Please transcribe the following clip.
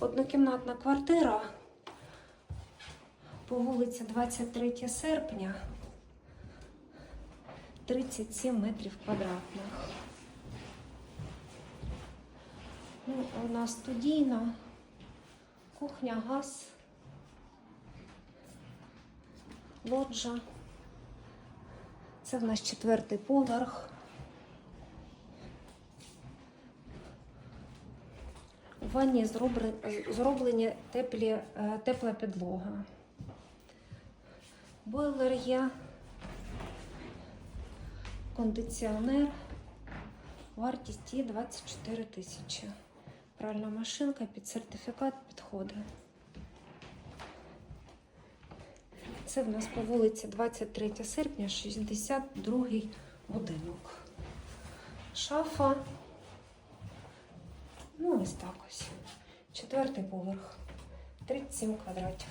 Однокімнатна квартира по вулиці 23 серпня, 37 метрів квадратних. Ну, вона студійна, кухня, газ, лоджа. Це в нас четвертий поверх. У ванні зроблені теплі, е, тепла підлога. Бойлер є, кондиціонер, вартість є 24 тисячі. Пральна машинка під сертифікат підходить. Це в нас по вулиці 23 серпня, 62 будинок. Шафа. Ну, ось так ось. Четвертий поверх. 37 квадратів.